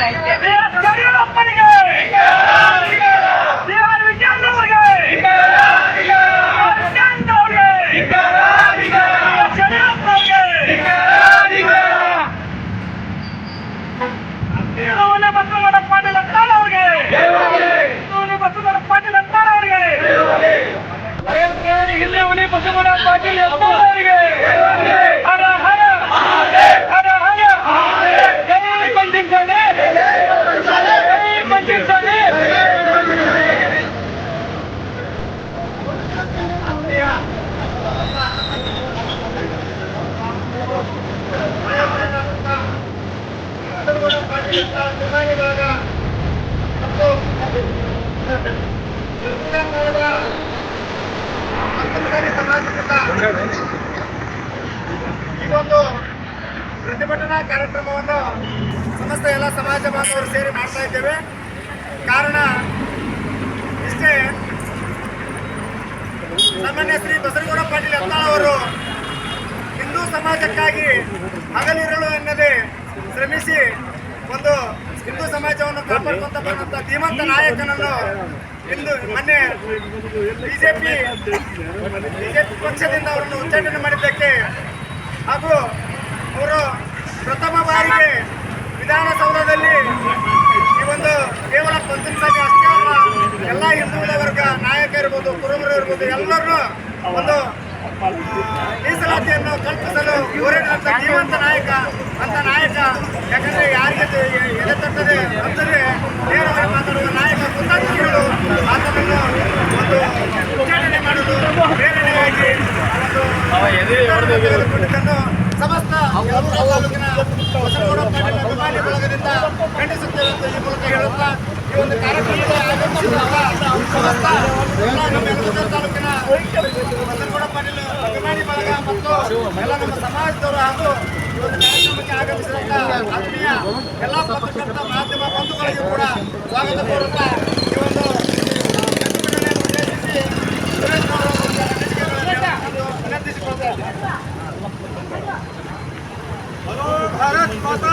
ಮಾಡ್ತಾ ಇದ್ದೇವೆ ಬಸವರಾಜ್ ಪಾಟೀಲ್ ಎಲ್ಲರಿಗೆ ಈ ಒಂದು ಪ್ರತಿಭಟನಾ ಕಾರ್ಯಕ್ರಮವನ್ನು ಸಮಸ್ತ ಎಲ್ಲ ಸಮಾಜ ಬಾಂಧವರು ಸೇರಿ ಮಾಡ್ತಾ ಇದ್ದೇವೆ ಕಾರಣ ಇಷ್ಟೇ ಸಾಮಾನ್ಯ ಶ್ರೀ ಬಸರಗೌಡ ಪಾಟೀಲ್ ಅವರು ಹಿಂದೂ ಸಮಾಜಕ್ಕಾಗಿ ಹಗಲಿರಲು ಎನ್ನದೇ ಶ್ರಮಿಸಿ ಒಂದು ಹಿಂದೂ ಸಮಾಜವನ್ನು ಕಾಪಾಡ್ಕೊಂತ ಬಂದಂತ ಧೀಮಂತ ನಾಯಕನನ್ನು ಇಂದು ಮೊನ್ನೆ ಬಿಜೆಪಿ ಬಿಜೆಪಿ ಪಕ್ಷದಿಂದ ಅವರನ್ನು ಉಚ್ಚಾಟನೆ ಮಾಡಿದ್ದಕ್ಕೆ ಹಾಗೂ ಅವರು ಪ್ರಥಮ ಬಾರಿಗೆ ವಿಧಾನಸೌಧದಲ್ಲಿ ಈ ಒಂದು ಕೇವಲ ಪಂಚಮಸಾಲಿ ಅಷ್ಟೇ ಅಲ್ಲ, ಎಲ್ಲ ಹಿಂದುಳಿದ ವರ್ಗ ನಾಯಕ ಇರ್ಬೋದು ಕುರುಬರು ಇರ್ಬೋದು ಎಲ್ಲರೂ ಒಂದು ಮೀಸಲಾತಿಯನ್ನು ಕಲ್ಪಿಸಲು ಹೋರಾಡಿದಂತ ಜೀವಂತ ನಾಯಕ ಅಂತ ಯಾಕಂದ್ರೆ ಯಾರಿಗೆ ಎಲೆ ತರ್ತದೆ ತಟ್ಟದೆ ಅಂದರೆ ನೇರವಾಗಿ ಮಾತಾಡುವ ನಾಯಕ ಕುತಂತ್ರಿಗಳು ಆತನನ್ನು ಒಂದು ಉಚ್ಚಾಟನೆ ಮಾಡುವುದು ಪ್ರೇರಣೆಗಾಗಿ ಒಂದು ತೆಗೆದುಕೊಂಡಿದ್ದನ್ನು ಸಮಸ್ತ ತಾಲೂಕಿನ ಬಸವಗೌಡ ಪಾಟೀಲ್ ಅಭಿಮಾನಿ ಬಳಗದಿಂದ ಖಂಡಿಸುತ್ತೇವೆ ಅಂತ ಈ ಮೂಲಕ ಹೇಳುತ್ತಾ ಈ ಒಂದು ಕಾರ್ಯಕ್ರಮದಲ್ಲಿ ಆಗಮಿಸಿರುವ ಸಮಸ್ತ ತಾಲೂಕಿನ ಬಸವಗೌಡ ಪಾಟೀಲ್ ಅಭಿಮಾನಿ ಬಳಗ ಮತ್ತು ಎಲ್ಲ ನಮ್ಮ ಸಮಾಜದವರು ಹಾಗೂ ಆಗಮಿಸಿದಂತಹ ಆತ್ಮೀಯ ಎಲ್ಲ ಪತ್ರಕರ್ತ ಮಾಧ್ಯಮ ಬಂಧುಗಳಿಗೂ ಕೂಡ ಸ್ವಾಗತ ಕೋರುತ್ತಾ ಈ ಒಂದು ಪ್ರತಿಭಟನೆಯನ್ನು ಉದ್ದೇಶಿಸಿ ಸುರೇಶ್ ವಿನಂತಿಸಿಕೊಳ್ತಾರೆ ಭಾರತ್ ಮಾತಾ